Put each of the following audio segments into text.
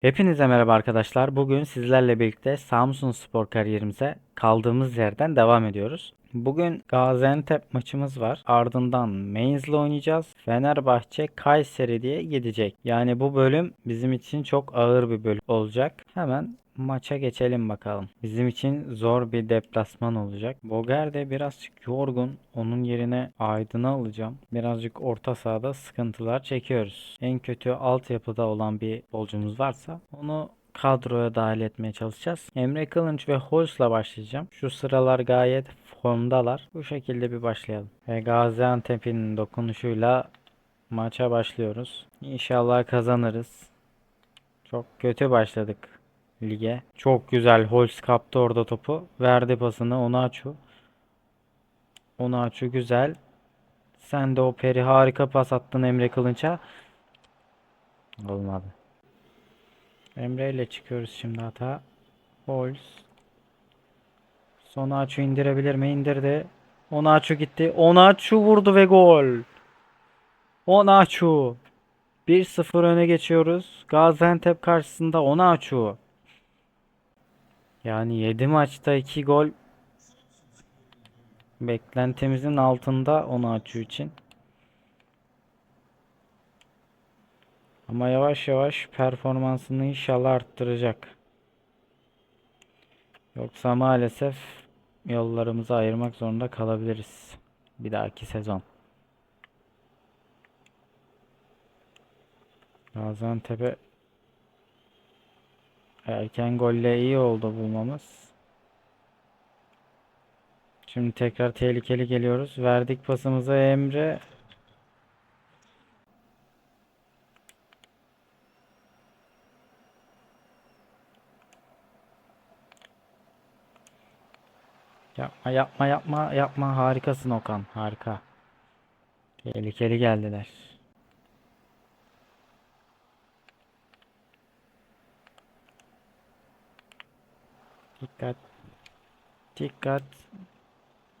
Hepinize merhaba arkadaşlar. Bugün sizlerle birlikte Samsun Spor kariyerimize kaldığımız yerden devam ediyoruz. Bugün Gaziantep maçımız var. Ardından Mainz'le oynayacağız. Fenerbahçe Kayseri diye gidecek. Yani bu bölüm bizim için çok ağır bir bölüm olacak. Hemen maça geçelim bakalım. Bizim için zor bir deplasman olacak. Boger de birazcık yorgun. Onun yerine Aydın'ı alacağım. Birazcık orta sahada sıkıntılar çekiyoruz. En kötü altyapıda olan bir bolcumuz varsa onu kadroya dahil etmeye çalışacağız. Emre Kılınç ve Holz'la başlayacağım. Şu sıralar gayet formdalar. Bu şekilde bir başlayalım. Ve Gaziantep'in dokunuşuyla maça başlıyoruz. İnşallah kazanırız. Çok kötü başladık lige. Çok güzel. Holz kaptı orada topu. Verdi pasını Onaçu. Onaçu güzel. Sen de o peri harika pas attın Emre Kılınç'a. Olmadı. Emre ile çıkıyoruz şimdi hata. Holz. Onaçu indirebilir mi? İndirdi. Onaçu gitti. Onaçu vurdu ve gol. Onaçu. 1-0 öne geçiyoruz. Gaziantep karşısında Onaçu. Yani 7 maçta 2 gol beklentimizin altında Onaçu için. Ama yavaş yavaş performansını inşallah arttıracak. Yoksa maalesef yollarımızı ayırmak zorunda kalabiliriz. Bir dahaki sezon. Gaziantep'e erken golle iyi oldu bulmamız. Şimdi tekrar tehlikeli geliyoruz. Verdik pasımızı Emre. Yapma yapma yapma yapma harikasın Okan harika. Tehlikeli geldiler. Dikkat. Dikkat.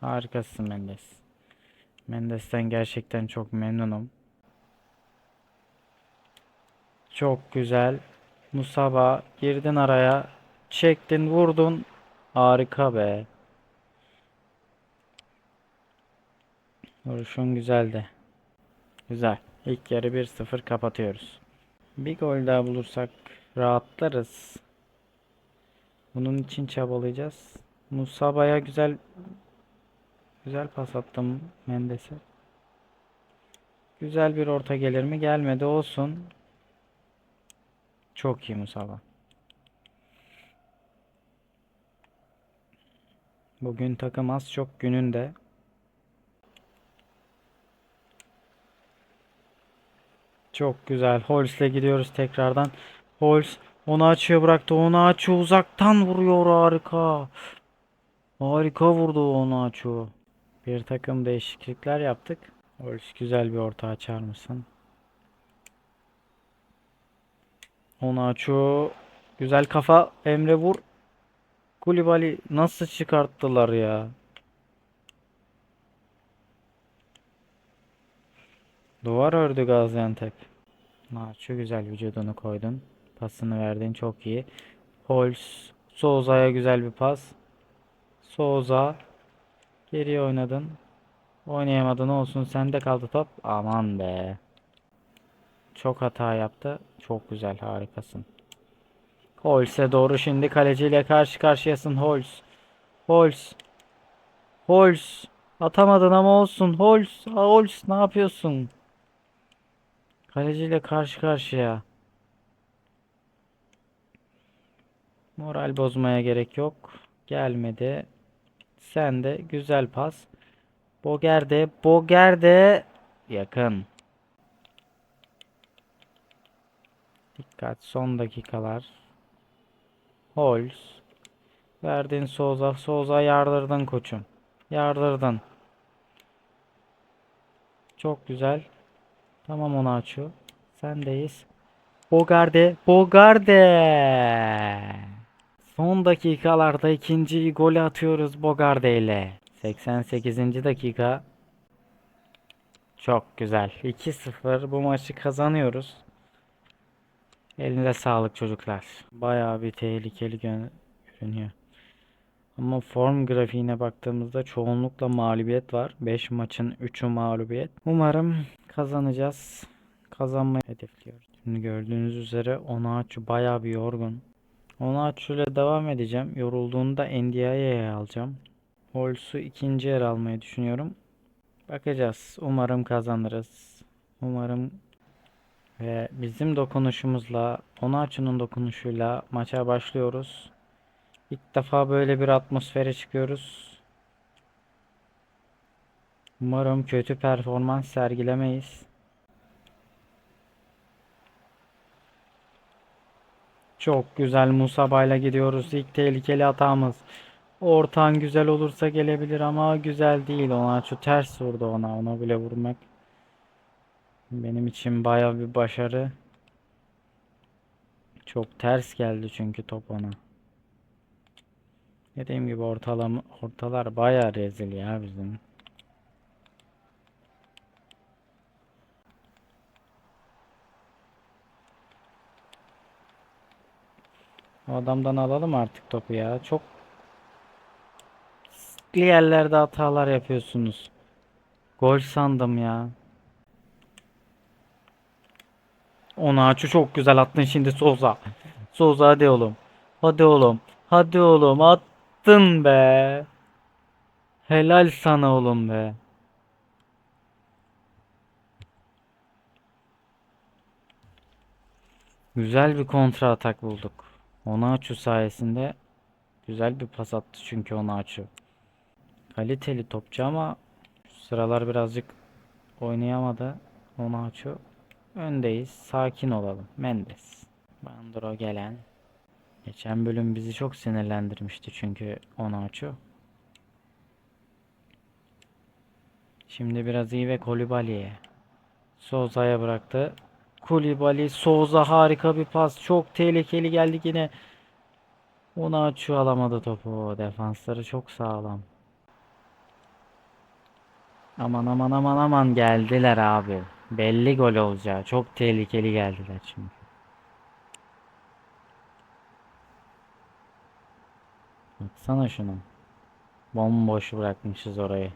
Harikasın Mendes. Mendes'ten gerçekten çok memnunum. Çok güzel. Musaba girdin araya. Çektin vurdun. Harika be. Vuruşun güzeldi. Güzel. İlk yarı 1-0 kapatıyoruz. Bir gol daha bulursak rahatlarız. Bunun için çabalayacağız. Musaba'ya güzel güzel pas attım Mendes'e. Güzel bir orta gelir mi? Gelmedi olsun. Çok iyi Musaba. Bugün takım az çok gününde. Çok güzel. Holz'le gidiyoruz tekrardan. Holz onu açıyor bıraktı. Onu açıyor uzaktan vuruyor harika. Harika vurdu onu açıyor. Bir takım değişiklikler yaptık. Holz güzel bir orta açar mısın? Onu açıyor. Güzel kafa. Emre vur. Kulibali nasıl çıkarttılar ya? Duvar ördü Gaziantep. Naço güzel vücudunu koydun. Pasını verdin çok iyi. Holz. Souza'ya güzel bir pas. Souza. Geriye oynadın. Oynayamadın olsun sende kaldı top. Aman be. Çok hata yaptı. Çok güzel harikasın. Holz'e doğru şimdi kaleciyle karşı karşıyasın Holz. Holz. Holz. Atamadın ama olsun. Holz. Holz ne yapıyorsun? Kaleciyle karşı karşıya. Moral bozmaya gerek yok. Gelmedi. Sen de güzel pas. Boger de. Boger de. Yakın. Dikkat son dakikalar. Holz. Verdin Souza. Souza yardırdın koçum. Yardırdın. Çok güzel. Tamam onu açıyor. Sendeyiz. Bogarde. Bogarde. Son dakikalarda ikinci golü atıyoruz Bogarde ile. 88. dakika. Çok güzel. 2-0 bu maçı kazanıyoruz. Elinize sağlık çocuklar. Bayağı bir tehlikeli gö- görünüyor. Ama form grafiğine baktığımızda çoğunlukla mağlubiyet var. 5 maçın 3'ü mağlubiyet. Umarım kazanacağız. Kazanmayı hedefliyoruz. Şimdi gördüğünüz üzere Onaçu bayağı bir yorgun. Onaçu ile devam edeceğim. Yorulduğunda NDI'ye alacağım. Hols'u ikinci yer almayı düşünüyorum. Bakacağız. Umarım kazanırız. Umarım ve bizim dokunuşumuzla, Onaçu'nun dokunuşuyla maça başlıyoruz. İlk defa böyle bir atmosfere çıkıyoruz. Umarım kötü performans sergilemeyiz. Çok güzel Musaba'yla gidiyoruz. İlk tehlikeli hatamız. Ortan güzel olursa gelebilir ama güzel değil. Onaçu ters vurdu ona. Ona bile vurmak benim için baya bir başarı. Çok ters geldi çünkü top ona. Dediğim gibi ortalama ortalar baya rezil ya bizim. O adamdan alalım artık topu ya. Çok riskli yerlerde hatalar yapıyorsunuz. Gol sandım ya. Onaçu çok güzel attın şimdi Souza. Souza hadi oğlum. Hadi oğlum. Hadi oğlum attın be. Helal sana oğlum be. Güzel bir kontra atak bulduk. Onaçu sayesinde güzel bir pas attı çünkü Onaçu. Kaliteli topçu ama sıralar birazcık oynayamadı Onaçu. Öndeyiz. Sakin olalım. Mendes. Bandro gelen. Geçen bölüm bizi çok sinirlendirmişti çünkü Onaçu. Şimdi biraz iyi ve Kolibali'ye. Souza'ya bıraktı. Kulibali, Souza harika bir pas. Çok tehlikeli geldi yine. Onaçu alamadı topu. Defansları çok sağlam. Aman aman aman aman geldiler abi. Belli gol olacağı. Çok tehlikeli geldiler çünkü. Baksana şunu. Bomboş bırakmışız orayı.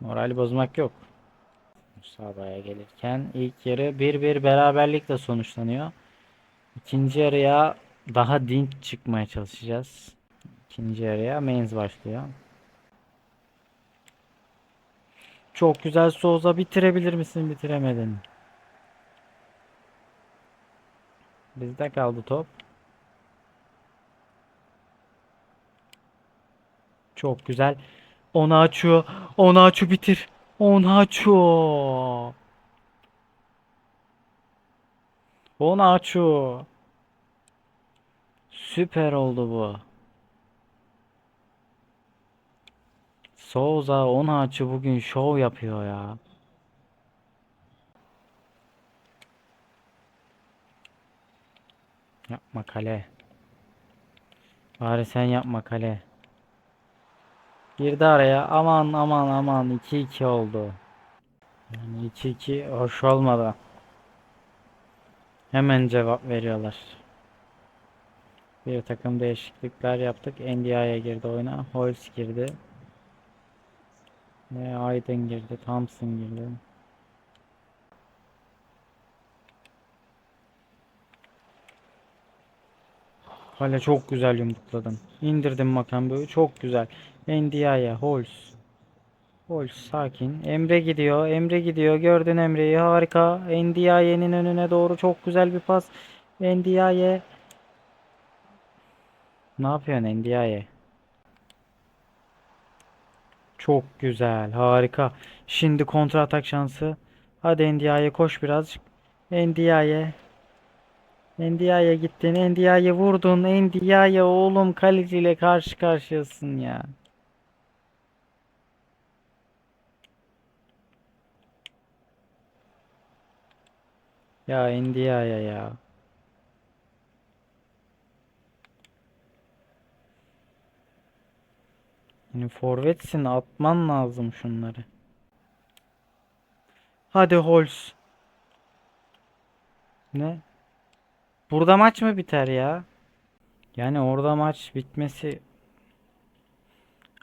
Morali bozmak yok. Musaba'ya gelirken ilk yarı 1-1 beraberlikle sonuçlanıyor. İkinci yarıya daha dinç çıkmaya çalışacağız. İkinci yarıya Mainz başlıyor. Çok güzel Souza bitirebilir misin? Bitiremedin. Bizde kaldı top. Çok güzel. Onu açıyor bitir. Onu açıyor. Süper oldu bu. Souza Onaçu bugün şov yapıyor ya. Yapma kale. Bari sen yapma kale. Girdi araya. Aman aman aman 2-2 oldu. Yani 2-2 hoş olmadı. Hemen cevap veriyorlar. Bir takım değişiklikler yaptık. NDI'ye girdi oyuna. Holz girdi. Ve Aydın girdi. Thompson girdi. Kale çok güzel yumrukladın. İndirdim Makambo'yu. Çok güzel. Ndiaye, Holz. Holz sakin. Emre gidiyor. Emre gidiyor. Gördün Emre'yi. Harika. Ndiaye'nin önüne doğru çok güzel bir pas. Ndiaye. Ne yapıyorsun Ndiaye? Çok güzel. Harika. Şimdi kontra atak şansı. Hadi Ndiaye koş birazcık. Ndiaye. Ndiaye gittin. Ndiaye vurdun. Ndiaye oğlum kaleciyle karşı karşıyasın ya. Ya Ndiaye ya. Yani forvetsin atman lazım şunları. Hadi Holz. Ne? Burada maç mı biter ya? Yani orada maç bitmesi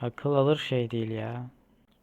akıl alır şey değil ya.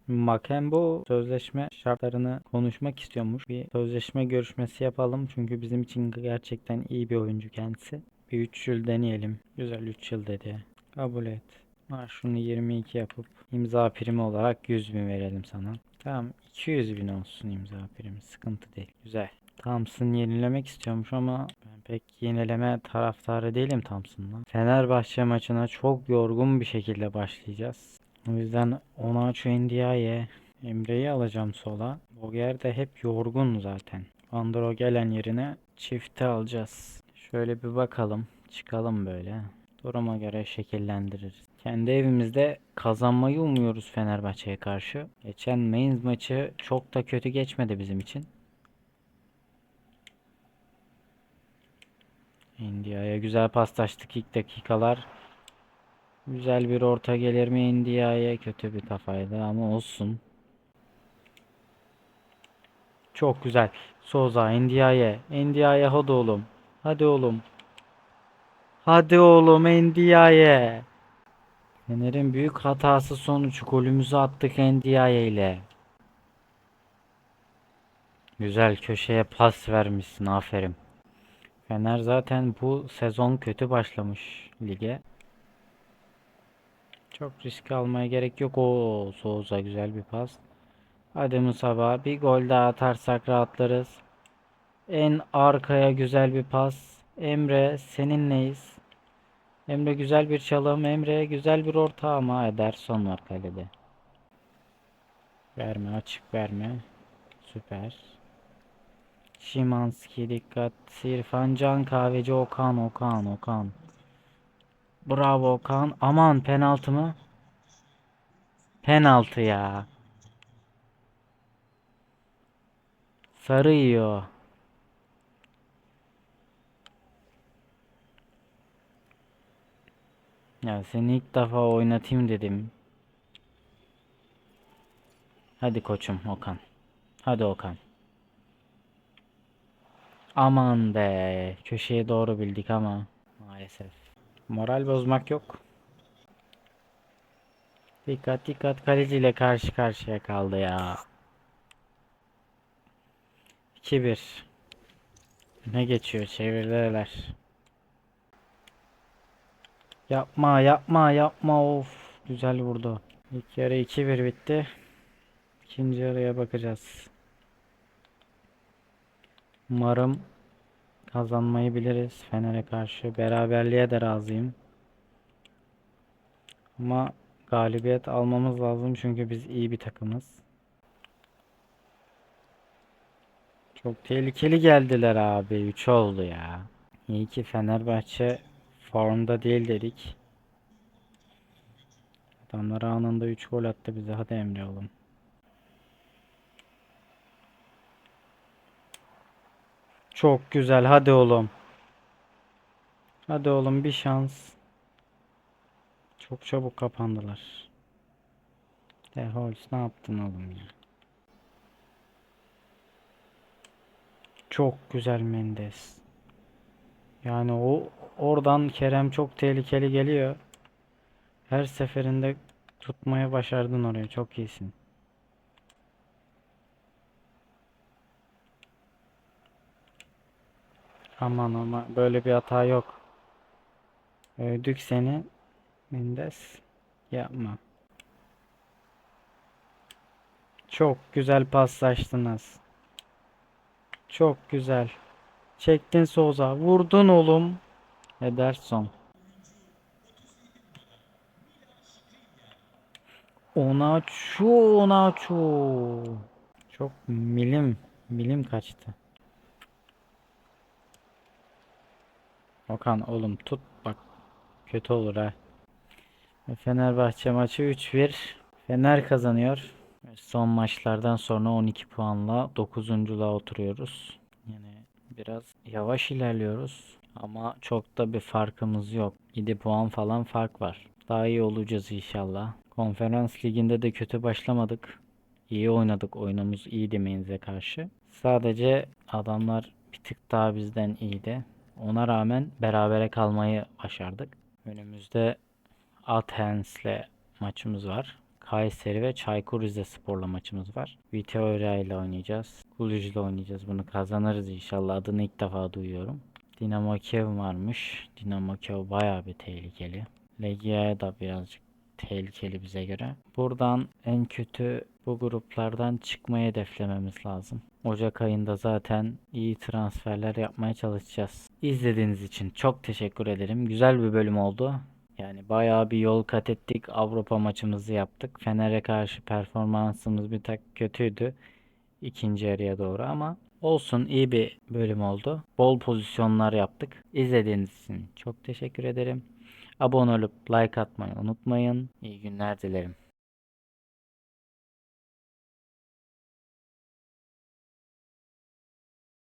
Maken bu sözleşme şartlarını konuşmak istiyormuş. Bir sözleşme görüşmesi yapalım çünkü bizim için gerçekten iyi bir oyuncu kendisi. Bir 3 yıl deneyelim. Güzel 3 yıl dedi. Kabul et. Ha, şunu 22 yapıp imza primi olarak 100 bin verelim sana. Tamam 200 bin olsun imza primi sıkıntı değil. Güzel. Thompson yenilemek istiyormuş ama pek yenileme taraftarı değilim Thompson'la. Fenerbahçe maçına çok yorgun bir şekilde başlayacağız. O yüzden Onaçu Ndiaye Emre'yi alacağım sola. Boger de hep yorgun zaten. Andro gelen yerine çifte alacağız. Şöyle bir bakalım. Çıkalım böyle. Duruma göre şekillendiririz. Kendi evimizde kazanmayı umuyoruz Fenerbahçe'ye karşı. Geçen Mainz maçı çok da kötü geçmedi bizim için. India'ya güzel paslaştık ilk dakikalar. Güzel bir orta gelir mi India'ya? Kötü bir kafaydı ama olsun. Çok güzel. Soza, India'ya. India'ya hadi oğlum. Hadi oğlum. Hadi oğlum Ndiaye. Fener'in büyük hatası sonucu golümüzü attık Ndiaye ile. Güzel köşeye pas vermişsin aferin. Fener zaten bu sezon kötü başlamış lige. Çok risk almaya gerek yok. O Souza güzel bir pas. Hadi Musaba bir gol daha atarsak rahatlarız. En arkaya güzel bir pas. Emre seninleyiz. Emre güzel bir çalım. Emre güzel bir orta ama Ederson var kalede. Verme açık verme. Süper. Şimanski dikkat. İrfan Can Kahveci Okan Okan Okan. Bravo Okan. Aman penaltı mı? Penaltı ya. Sarı yiyor. Ya seni ilk defa oynatayım dedim. Hadi koçum Okan. Hadi Okan. Aman be. Köşeye doğru bildik ama maalesef. Moral bozmak yok. Dikkat dikkat kaleciyle karşı karşıya kaldı ya. 2-1. Ne geçiyor çevirdiler. Yapma yapma yapma of. Güzel vurdu. İlk yarı 2-1 bitti. İkinci yarıya bakacağız. Umarım kazanmayı biliriz Fener'e karşı. Beraberliğe de razıyım. Ama galibiyet almamız lazım çünkü biz iyi bir takımız. Çok tehlikeli geldiler abi. 3 oldu ya. İyi ki Fenerbahçe formda değil dedik. Adamlar anında 3 gol attı bize. Hadi Emre oğlum. Çok güzel. Hadi oğlum. Hadi oğlum bir şans. Çok çabuk kapandılar. De Holz ne yaptın oğlum ya? Çok güzel Mendes. Yani o oradan Kerem çok tehlikeli geliyor. Her seferinde tutmaya başardın oraya. Çok iyisin. Aman ama böyle bir hata yok. Övdük seni. Mendes. Yapma. Çok güzel paslaştınız. Çok güzel. Çektin Souza. Vurdun oğlum. Ederson. Onaçu, Onaçu. Çok milim, milim kaçtı. Okan oğlum tut bak. Kötü olur ha. Ve Fenerbahçe maçı 3-1. Fener kazanıyor. Ve Son maçlardan sonra 12 puanla 9.luğa oturuyoruz. Yani biraz yavaş ilerliyoruz. Ama çok da bir farkımız yok. 7 puan falan fark var. Daha iyi olacağız inşallah. Konferans liginde de kötü başlamadık. iyi oynadık. Oyunumuz iyiydi Mainz'e karşı. Sadece adamlar bir tık daha bizden iyiydi. Ona rağmen berabere kalmayı başardık. Önümüzde Athens'le maçımız var. Kayseri ve Çaykur Rizespor'la maçımız var. Vitoria ile oynayacağız. Kulüc'le oynayacağız. Bunu kazanırız inşallah. Adını ilk defa duyuyorum. Dinamo Kiev varmış. Dinamo Kiev bayağı bir tehlikeli. Legia da birazcık tehlikeli bize göre. Buradan en kötü bu gruplardan çıkmayı hedeflememiz lazım. Ocak ayında zaten iyi transferler yapmaya çalışacağız. İzlediğiniz için çok teşekkür ederim. Güzel bir bölüm oldu. Yani bayağı bir yol kat ettik. Avrupa maçımızı yaptık. Fener'e karşı performansımız bir tek kötüydü. ikinci yarıya doğru ama olsun iyi bir bölüm oldu. Bol pozisyonlar yaptık. İzlediğiniz için çok teşekkür ederim. Abone olup like atmayı unutmayın. İyi günler dilerim.